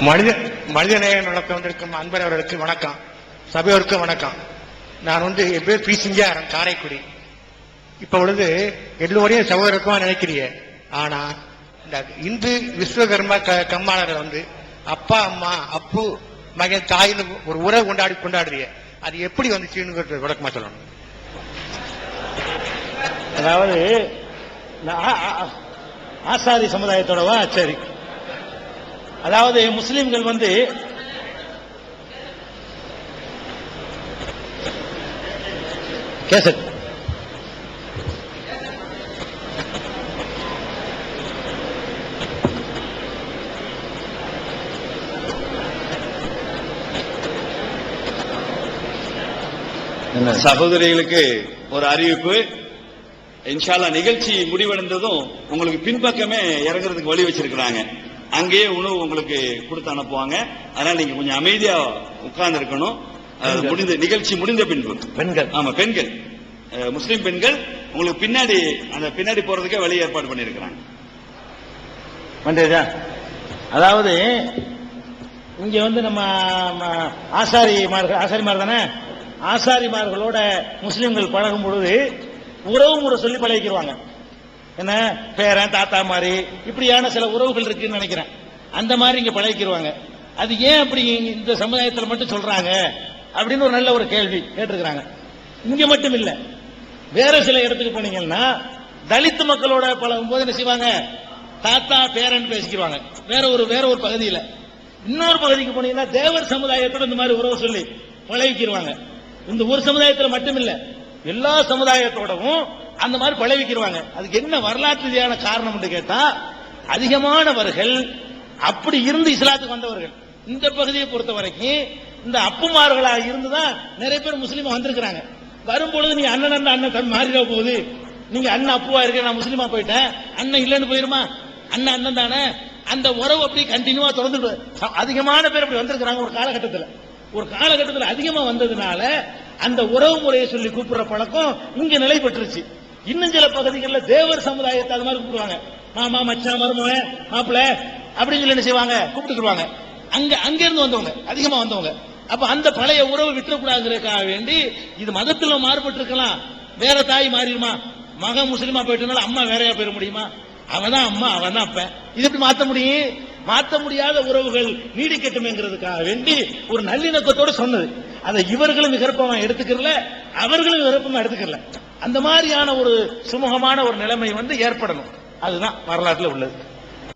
மனித மனிதநேயம் நடத்த வந்திருக்கும் அன்பர் அவர்களுக்கு வணக்கம். சபையோருக்கு வணக்கம். நான் வந்து என் பேர் பி சிங்காரம் காரைக்குடி. இப்ப பொழுது எல்லோரையும் சகோதரக்குமா நினைக்கிறீங்க. ஆனா இந்த இந்து விஸ்வகர்மா க- வந்து அப்பா அம்மா அப்பு மகன் தாயின்னு ஒரு உறவு கொண்டாடி கொண்டாடுறீங்க. அது எப்படி வந்துச்சுன்னு விளக்கமா சொல்லணும். அதாவது இந்த ஆ- ஆ- ஆசாரி சமுதாயத்தோடவா சரி அதாவது முஸ்லிம்கள் வந்து கேசட். சகோதரிகளுக்கு ஒரு அறிவிப்பு. இன்ஷால்லா நிகழ்ச்சி முடிவடைந்ததும் உங்களுக்கு பின்பக்கமே இறங்குறதுக்கு வழி வச்சிருக்கிறாங்க. அங்கேயே உணவு உங்களுக்கு கொடுத்து அனுப்புவாங்க. அதனால நீங்க கொஞ்சம் அமைதியா உட்கார்ந்து இருக்கணும் அது முடிந்த நிகழ்ச்சி முடிந்த பின்பு. பெண்கள். ஆமா பெண்கள். முஸ்லிம் பெண்கள் உங்களுக்கு பின்னாடி அந்த பின்னாடி போறதுக்கே வழி ஏற்பாடு பண்ணியிருக்கிறாங்க. பண்றதா அதாவது இங்க வந்து நம்ம ஆசாரிமார்கள் ஆசாரிமார் தானே? ஆசாரிமார்களோட முஸ்லிம்கள் பழகும் பொழுது உறவு முறை சொல்லி பழகிக்கிடுவாங்க என்ன? பேரன் தாத்தா மாதிரி. இப்படியான சில உறவுகள் இருக்குன்னு நினைக்கிறேன். அந்த மாதிரி இங்க பழகிக்கிடுவாங்க அது ஏன் அப்படி இந்த சமுதாயத்தில் மட்டும் சொல்றாங்க? அப்படின்னு ஒரு நல்ல ஒரு கேள்வி கேட்டிருக்கிறாங்க. இங்க மட்டும் இல்ல. வேற சில இடத்துக்கு போனீங்கன்னா தலித்து மக்களோட பழகும் போது என்ன செய்வாங்க? தாத்தா பேரன் பேசிக்கிறாங்க வேற ஒரு வேற ஒரு பகுதியில். இன்னொரு பகுதிக்கு போனீங்கன்னா தேவர் சமுதாயத்தோட இந்த மாதிரி உறவு சொல்லி பழகிக்கிடுவாங்க இந்த ஒரு சமுதாயத்தில் மட்டும் இல்ல. எல்லா சமுதாயத்தோடவும் அந்த மாதிரி பழகிக்கிடுவாங்க அதுக்கு என்ன வரலாற்று ரீதியான காரணம் கேட்டா அதிகமானவர்கள் அப்படி இருந்து இஸ்லாத்துக்கு வந்தவர்கள். இந்த பகுதியை பொறுத்த வரைக்கும் இந்த அப்புமார்களா இருந்துதான் நிறைய பேர் முஸ்லீமா வந்திருக்கிறாங்க. வரும்பொழுது நீ அண்ணன் அண்ணன் அண்ணன் தம்பி மாறிட போகுது. நீங்க அண்ணன் அப்புவா இருக்க நான் முஸ்லீமா போயிட்டேன். அண்ணன் இல்லைன்னு போயிருமா? அண்ணன் அண்ணன் தானே? அந்த உறவு அப்படி கண்டினியூவா தொடர்ந்து அதிகமான பேர் அப்படி வந்திருக்கிறாங்க ஒரு காலகட்டத்தில். ஒரு காலகட்டத்தில் அதிகமா வந்ததுனால அந்த உறவு முறையை சொல்லி கூப்பிடுற பழக்கம் இங்க நிலை இன்னும் சில பகுதிகளில் தேவர் சமுதாயத்தை அது மாதிரி கூப்பிடுவாங்க மாமா மச்சான் மருமக மாப்பிள்ள அப்படின்னு சொல்லி என்ன செய்வாங்க? கூப்பிட்டுக்குருவாங்க அங்க அங்க இருந்து வந்தவங்க அதிகமா வந்தவங்க. அப்ப அந்த பழைய உறவு விட்டுறக்கூடாதுக்காக வேண்டி இது மதத்துல மாறுபட்டு இருக்கலாம் வேற தாய் மாறிடுமா? மகன் முஸ்லீமா போயிட்டனால அம்மா வேறையா போயிட முடியுமா? அவன் தான் அம்மா அவன் தான் அப்ப. இது எப்படி மாத்த முடியும்? மாத்த முடியாத உறவுகள் நீடிக்கட்டுமேங்கிறதுக்காக வேண்டி ஒரு நல்லிணக்கத்தோட சொன்னது. அதை இவர்களும் விகற்பமா எடுத்துக்கிறல அவர்களும் விகற்பமா எடுத்துக்கல அந்த மாதிரியான ஒரு சுமூகமான ஒரு நிலைமை வந்து ஏற்படணும். அதுதான் வரலாற்றில் உள்ளது.